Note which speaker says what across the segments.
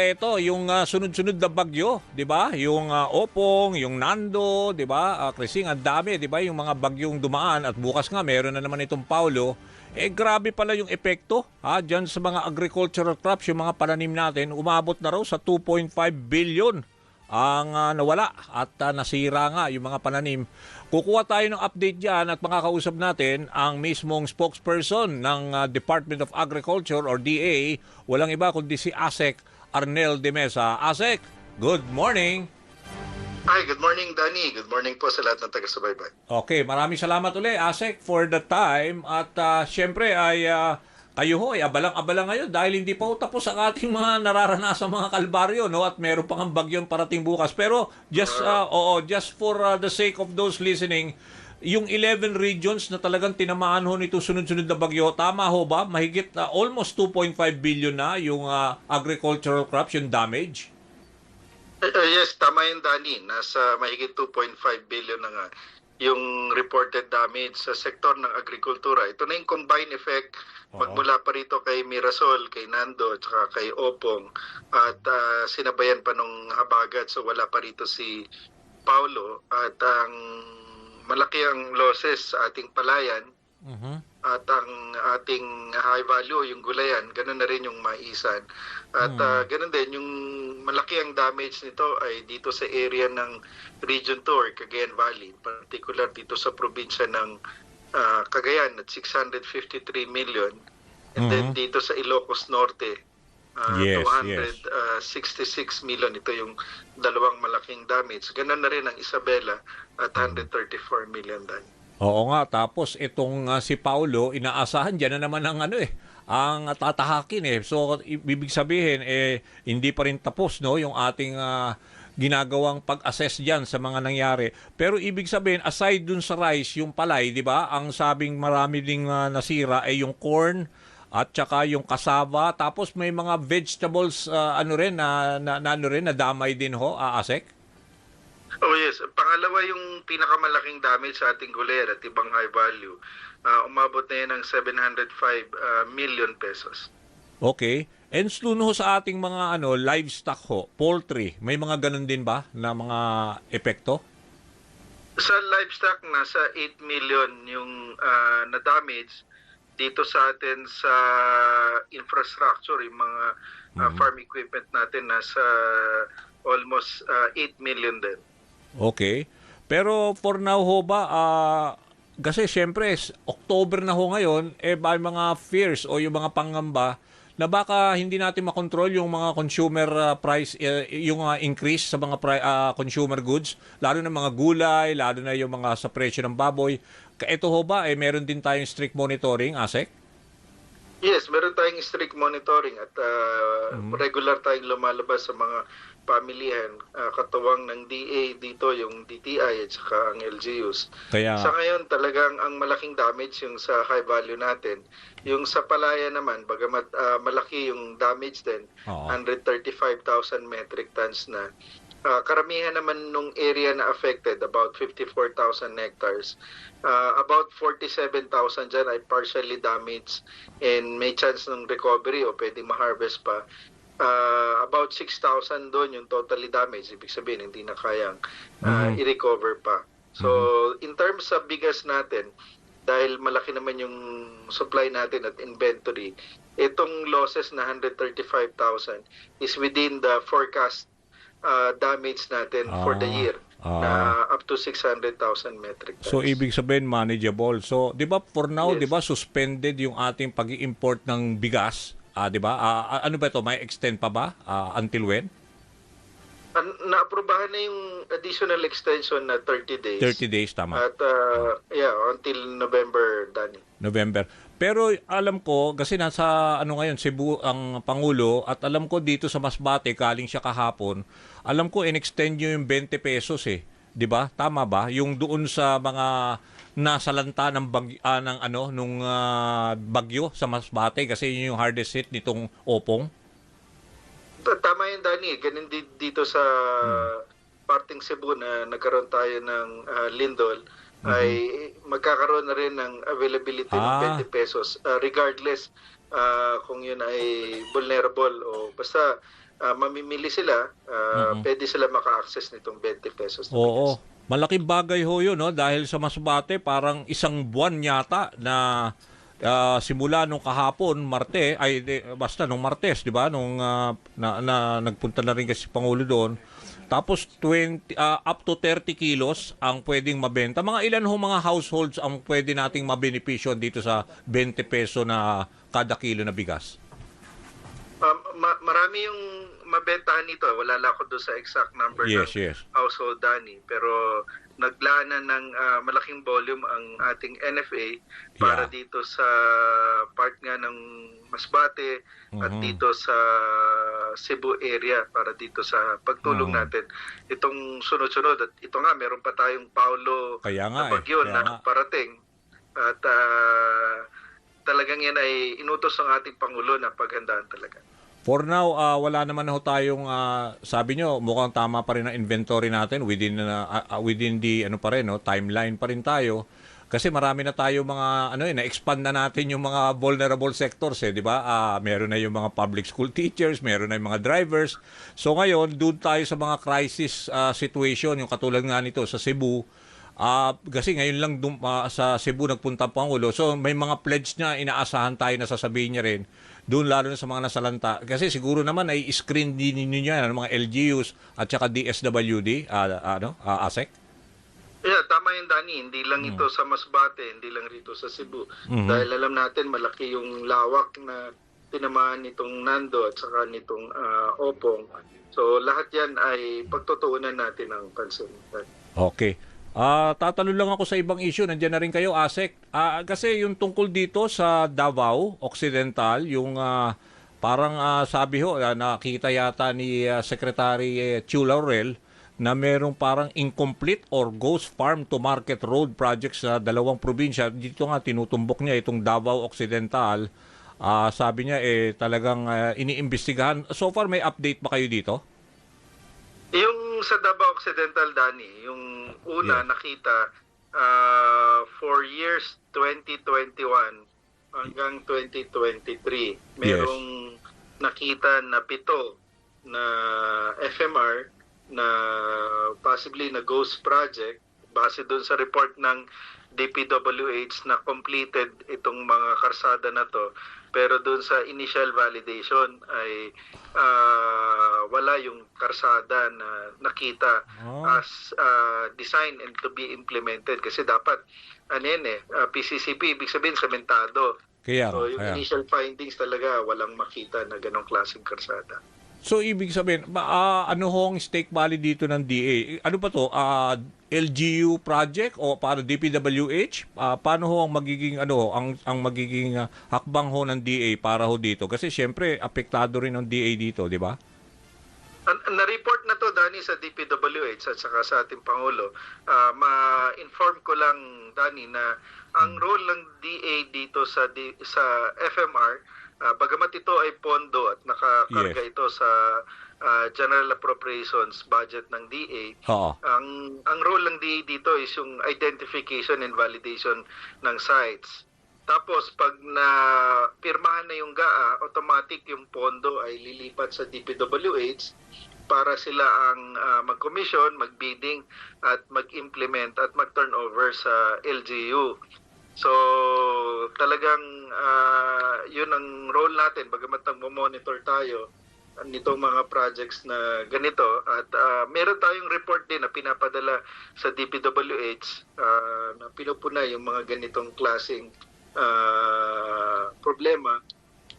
Speaker 1: ito, yung ah, sunod-sunod na bagyo, 'di ba? Yung ah, Opong, yung Nando, 'di ba? Uh, Krising, ang dami, 'di ba? Yung mga bagyong dumaan at bukas nga meron na naman itong Paulo. Eh grabe pala yung epekto ha diyan sa mga agricultural crops, yung mga pananim natin, umabot na raw sa 2.5 billion ang ah, nawala at ah, nasira nga yung mga pananim. Kukuha tayo ng update diyan at makakausap natin ang mismong spokesperson ng ah, Department of Agriculture or DA, walang iba kundi si ASEC Arnel de Mesa. ASEC, good morning.
Speaker 2: Hi, good morning Danny. Good morning po sa lahat ng taga-subaybay.
Speaker 1: Okay, maraming salamat ulit ASEC for the time at ah, syempre ay ah, kayo ho ay abalang-abala ngayon dahil hindi pa ho tapos ang ating mga nararanasan mga kalbaryo no at meron pang ang bagyong parating bukas pero just ah, oo just for ah, the sake of those listening yung 11 regions na talagang tinamaan ho nito sunod-sunod na bagyo tama ho ba? Mahigit ah, almost 2.5 billion na yung ah, agricultural crops yung damage?
Speaker 2: Uh, uh, yes, tama yun Danny. Nasa mahigit 2.5 billion na nga yung reported damage sa sektor ng agrikultura. Ito na yung combined effect magmula pa rito kay Mirasol, kay Nando, at saka kay Opong. At ah, sinabayan pa nung habagat so wala pa rito si Paulo. At ang malaki ang losses sa ating palayan
Speaker 1: Mhm.
Speaker 2: at ang ating high value, yung gulayan, ganun na rin yung maisan. At ah, ganun din, yung malaki ang damage nito ay dito sa area ng Region 2 or Cagayan Valley, particular dito sa probinsya ng ah, Cagayan at 653 million. And then dito sa Ilocos Norte, ah,
Speaker 1: Yes,
Speaker 2: 266 million. Ito yung dalawang malaking damage. Ganun na rin ang Isabela at 134 million dan.
Speaker 1: Oo nga, tapos itong ah, si Paulo, inaasahan dyan na naman ang ano eh, ang tatahakin eh. So, ibig sabihin, eh, hindi pa rin tapos no, yung ating ah, ginagawang pag-assess dyan sa mga nangyari. Pero ibig sabihin, aside dun sa rice, yung palay, di ba, ang sabing marami ding ah, nasira ay yung corn, at saka yung kasaba, tapos may mga vegetables ah, ano rin na, na, na ano rin na damay din ho, aasek.
Speaker 2: Oh yes, pangalawa yung pinakamalaking damage sa ating gulayan at ibang high value. Ah, umabot na yan ng 705 ah, million pesos.
Speaker 1: Okay. And soon ho sa ating mga ano livestock ho, poultry, may mga ganun din ba na mga epekto?
Speaker 2: Sa livestock, nasa 8 million yung ah, na-damage dito sa atin sa infrastructure, yung mga ah, farm equipment natin nasa almost ah, 8 million din.
Speaker 1: Okay. Pero for now ho ba, ah, kasi syempre, s- October na ho ngayon, eh may mga fears o yung mga pangamba na baka hindi natin makontrol yung mga consumer ah, price, eh, yung ah, increase sa mga pri- ah, consumer goods, lalo na mga gulay, lalo na yung mga sa presyo ng baboy. Ito ho ba, eh meron din tayong strict monitoring, ASEC?
Speaker 2: Yes, meron tayong strict monitoring at ah, regular tayong lumalabas sa mga pamilihan, ah, katuwang ng DA dito, yung DTI at saka ang LGUs.
Speaker 1: Kaya,
Speaker 2: Sa ngayon, talagang ang malaking damage yung sa high value natin. Yung sa palaya naman, bagamat ah, malaki yung damage din,
Speaker 1: Oo.
Speaker 2: 135,000 metric tons na. Ah, karamihan naman nung area na affected, about 54,000 hectares. Ah, about 47,000 dyan ay partially damaged and may chance ng recovery o pwedeng ma-harvest pa. Ah, about 6,000 doon yung totally damaged. Ibig sabihin, hindi na kayang ah,
Speaker 1: Mhm.
Speaker 2: i-recover pa. So, in terms sa bigas natin, dahil malaki naman yung supply natin at inventory, itong losses na 135,000 is within the forecast uh, damage natin for the
Speaker 1: Ah,
Speaker 2: year
Speaker 1: ah.
Speaker 2: na up to 600,000 metric tons.
Speaker 1: So ibig sabihin manageable. So 'di ba for now,
Speaker 2: Yes.
Speaker 1: 'di ba suspended yung ating pag-import ng bigas? Ah, 'di ba? Ah, ano ba 'to? May extend pa ba? Ah, until when?
Speaker 2: An- naaprubahan na yung additional extension na 30 days.
Speaker 1: 30 days tama.
Speaker 2: At uh, yeah, until November, Danny.
Speaker 1: November. Pero alam ko kasi nasa ano ngayon Cebu ang pangulo at alam ko dito sa Masbate galing siya kahapon. Alam ko in-extend niyo yung 20 pesos eh. 'Di ba? Tama ba? Yung doon sa mga nasalanta ng bag, ah, ng ano nung ah, bagyo sa Masbate kasi yun yung hardest hit nitong Opong.
Speaker 2: Ta- Tama yun, Danny. Ganun din dito sa parting Cebu na nagkaroon tayo ng ah, lindol ay magkakaroon na rin ng availability
Speaker 1: Ah.
Speaker 2: ng 20 pesos ah, regardless ah, kung yun ay vulnerable o basta ah, mamimili sila, ah,
Speaker 1: Mhm.
Speaker 2: pwede sila maka-access nitong 20 pesos. na
Speaker 1: Oo. Malaking bagay ho yun, no? dahil sa Masbate, parang isang buwan yata na ah, simula nung kahapon, Marte, ay di, basta nung Martes, di ba? Nung ah, na, na, nagpunta na rin kasi si Pangulo doon. Tapos 20, ah, up to 30 kilos ang pwedeng mabenta. Mga ilan ho mga households ang pwede nating mabenepisyo dito sa 20 peso na kada kilo na bigas?
Speaker 2: Ma- marami yung mabentahan nito. Wala lang ako doon sa exact number
Speaker 1: Yes,
Speaker 2: ng
Speaker 1: yes.
Speaker 2: household Dani. Pero naglaanan ng ah, malaking volume ang ating NFA para
Speaker 1: Yeah.
Speaker 2: dito sa part nga ng Masbate at
Speaker 1: Mhm.
Speaker 2: dito sa Cebu area para dito sa pagtulong
Speaker 1: Mhm.
Speaker 2: natin. Itong sunod-sunod at ito nga meron pa tayong Paulo
Speaker 1: Kaya nga
Speaker 2: na
Speaker 1: eh.
Speaker 2: bagyo
Speaker 1: Kaya
Speaker 2: na
Speaker 1: nga.
Speaker 2: parating. At ah, talagang yan ay inutos ng ating Pangulo na paghandaan talaga.
Speaker 1: For now, ah, wala naman ho tayong ah, sabi nyo, mukhang tama pa rin ang inventory natin within ah, ah, within the ano pa rin, no, timeline pa rin tayo. Kasi marami na tayo mga ano eh, na-expand na natin yung mga vulnerable sectors eh, 'di ba? Ah, meron na yung mga public school teachers, meron na yung mga drivers. So ngayon, doon tayo sa mga crisis ah, situation, yung katulad nga nito sa Cebu. Ah, kasi ngayon lang dum, ah, sa Cebu nagpunta ang Pangulo. So may mga pledge na inaasahan tayo na sasabihin niya rin. Doon lalo na sa mga nasalanta. Kasi siguro naman ay screen din ninyo yan, ano, mga LGUs at saka DSWD, ah, ano, ah, ASEC.
Speaker 2: Yeah, tama yung Dani. Hindi lang ito sa Masbate, hindi lang rito sa Cebu.
Speaker 1: Mhm.
Speaker 2: Dahil alam natin malaki yung lawak na tinamaan nitong Nando at saka nitong ah, Opong. So lahat yan ay pagtutuunan natin ng pansin.
Speaker 1: Okay. Ah, tatanong lang ako sa ibang issue. Nandiyan na rin kayo, ASEC. Ah, kasi yung tungkol dito sa Davao Occidental, yung ah, parang ah, sabi ho, ah, nakita yata ni ah, Secretary eh, Chu Laurel na merong parang incomplete or ghost farm to market road projects sa dalawang probinsya. Dito nga tinutumbok niya itong Davao Occidental. Ah, sabi niya eh talagang ah, iniimbestigahan. So far may update ba kayo dito?
Speaker 2: Yung sa Davao Occidental, Dani, yung una
Speaker 1: Yeah.
Speaker 2: nakita ah, for years 2021 hanggang 2023, merong nakita na pito na FMR na possibly na ghost project base doon sa report ng DPWH na completed itong mga karsada na to pero doon sa initial validation ay ah, wala yung karsada na nakita
Speaker 1: Oh.
Speaker 2: as ah, designed and to be implemented kasi dapat ano yan eh ah, PCCP ibig sabihin sementado
Speaker 1: Kaya,
Speaker 2: so yung
Speaker 1: kaya.
Speaker 2: initial findings talaga walang makita na ganong klaseng karsada
Speaker 1: So ibig sabihin, ah, ano hong stake value dito ng DA? Ano ba to? Ah, LGU project o para DPWH? Ah, paano ho ang magiging ano ang ang magiging ah, hakbang ho ng DA para ho dito? Kasi syempre apektado rin ng DA dito, di ba?
Speaker 2: Na-report na to Dani sa DPWH at saka sa ating Pangulo. Ah, ma-inform ko lang Dani na ang role ng DA dito sa D- sa FMR ah, bagamat ito ay pondo at nakakarga ito sa ah, General Appropriations budget ng DA.
Speaker 1: Oo.
Speaker 2: Ang ang role ng DA dito is yung identification and validation ng sites. Tapos pag na pirmahan na yung GAA, automatic yung pondo ay lilipat sa DPWH para sila ang ah, mag-commission, mag-bidding at mag-implement at mag-turnover sa LGU. So talagang ah, yun ang role natin bagamat nagmo-monitor tayo nitong mga projects na ganito at ah, meron tayong report din na pinapadala sa DPWH ah, na pinupuna yung mga ganitong klaseng ah, problema.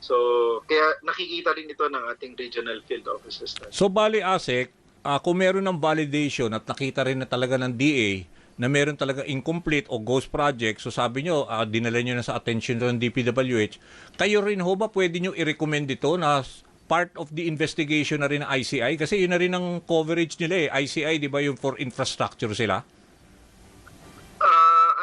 Speaker 2: So kaya nakikita rin ito ng ating regional field offices natin.
Speaker 1: So bali ASEC, ah, kung meron ng validation at nakita rin na talaga ng DA na meron talaga incomplete o ghost project, so sabi nyo, ah, dinala nyo na sa attention ng DPWH, kayo rin ho ba pwede nyo i-recommend ito na part of the investigation na rin ng ICI? Kasi yun na rin ang coverage nila eh. ICI, di ba yung for infrastructure sila?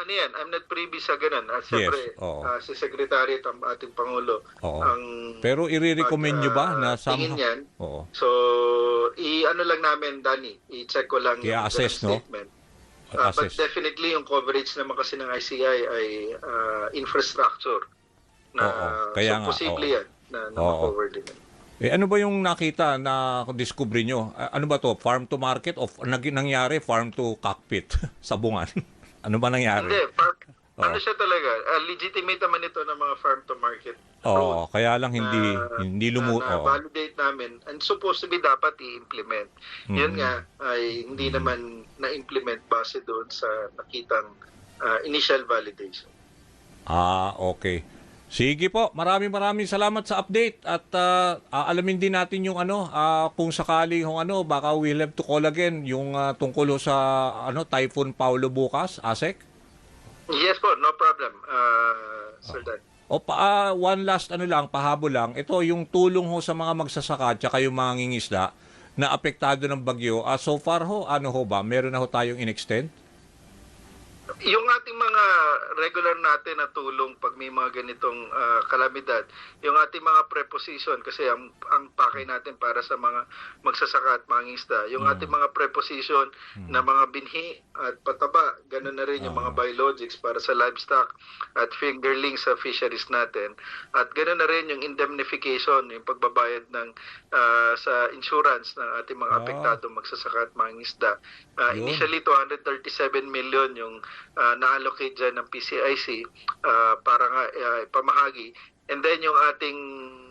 Speaker 2: Ah, ano yan, I'm not privy sa ganun. At siyempre,
Speaker 1: oo.
Speaker 2: ah, si Secretary at ang ating Pangulo
Speaker 1: Oo.
Speaker 2: ang
Speaker 1: Pero i-recommend nyo ba na
Speaker 2: ah, tingin
Speaker 1: somehow?
Speaker 2: yan.
Speaker 1: Oo.
Speaker 2: So, i-ano lang namin, Dani, i-check ko lang
Speaker 1: Kaya assess, no?
Speaker 2: statement. Ah, but
Speaker 1: Assess.
Speaker 2: definitely yung coverage naman kasi ng ICI ay ah, infrastructure na
Speaker 1: Oo, kaya
Speaker 2: so
Speaker 1: nga,
Speaker 2: posible
Speaker 1: oo.
Speaker 2: yan na, na
Speaker 1: Oo.
Speaker 2: ma-cover din.
Speaker 1: Eh, ano ba yung nakita na discovery nyo? Ah, Ano ba to? Farm to market o nangyari farm to cockpit sa bungan? Ano ba nangyari?
Speaker 2: Hindi, farm,
Speaker 1: Oo.
Speaker 2: ano siya talaga, ah, legitimate naman ito ng mga farm to market
Speaker 1: Oo, kaya lang hindi
Speaker 2: na-
Speaker 1: hindi lumu
Speaker 2: na,
Speaker 1: oo.
Speaker 2: validate namin and supposed to be dapat i-implement.
Speaker 1: Mhm.
Speaker 2: Yun nga ay hindi naman na-implement base doon sa nakitang ah, initial validation.
Speaker 1: Ah, okay. Sige po, maraming maraming salamat sa update at ah, aalamin din natin yung ano, ah, kung sakali yung ano, baka we'll have to call again yung ah, tungkol sa ano, Typhoon Paulo bukas, ASEC.
Speaker 2: Yes po, no problem, ah, Sir Dan.
Speaker 1: O pa, ah, one last ano lang, pahabol lang. Ito yung tulong ho sa mga magsasaka at yung mga ngingisda na apektado ng bagyo. Ah, so far ho, ano ho ba? Meron na ho tayong in-extend?
Speaker 2: Yung ating mga regular natin na tulong pag may mga ganitong ah, kalamidad, yung ating mga preposition kasi ang ang pakay natin para sa mga magsasaka at mga isda, yung ating mga preposition na mga binhi at pataba, ganun na rin yung mga biologics para sa livestock at fingerlings sa fisheries natin. At ganun na rin yung indemnification, yung pagbabayad ng ah, sa insurance ng ating mga
Speaker 1: Ah.
Speaker 2: apektado magsasaka at mga isda. Ah,
Speaker 1: Yun.
Speaker 2: initially 237 million yung uh, na-allocate dyan ng PCIC ah, para nga ah, ipamahagi. And then yung ating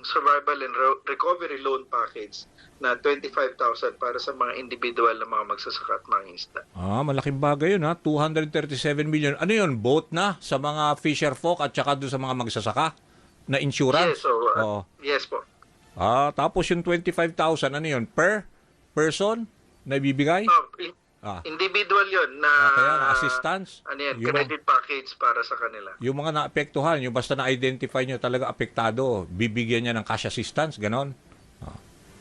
Speaker 2: survival and Re- recovery loan package na 25,000 para sa mga individual na mga magsasaka at mga isda.
Speaker 1: Ah, malaking bagay yun ha. 237 million. Ano yun? Boat na sa mga fisher folk at saka doon sa mga magsasaka na insurance?
Speaker 2: Yes, so, ah,
Speaker 1: Oo.
Speaker 2: yes po.
Speaker 1: Ah, tapos yung 25,000, ano yun? Per person na ibibigay?
Speaker 2: Oh, in-
Speaker 1: Ah.
Speaker 2: individual yon na
Speaker 1: Ah, kaya nga, assistance.
Speaker 2: Ano yan,
Speaker 1: Yung-
Speaker 2: credit package para sa kanila.
Speaker 1: Yung mga naapektuhan, yung basta na-identify nyo talaga apektado, bibigyan niya ng cash assistance, ganon?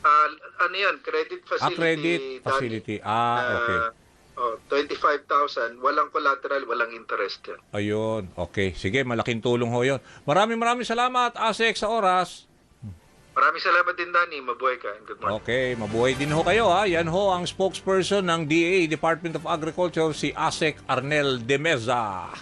Speaker 2: Ah, ano yan, credit facility.
Speaker 1: Ah, credit facility. Ah,
Speaker 2: na,
Speaker 1: okay.
Speaker 2: oh, 25,000, walang collateral, walang interest yan.
Speaker 1: Ayun, okay. Sige, malaking tulong ho yun. Maraming maraming salamat, Asek, sa oras.
Speaker 2: Maraming salamat din, Danny. Mabuhay ka and good morning.
Speaker 1: Okay, mabuhay din ho kayo ha. Yan ho ang spokesperson ng DA, Department of Agriculture, si Asek Arnel de Meza.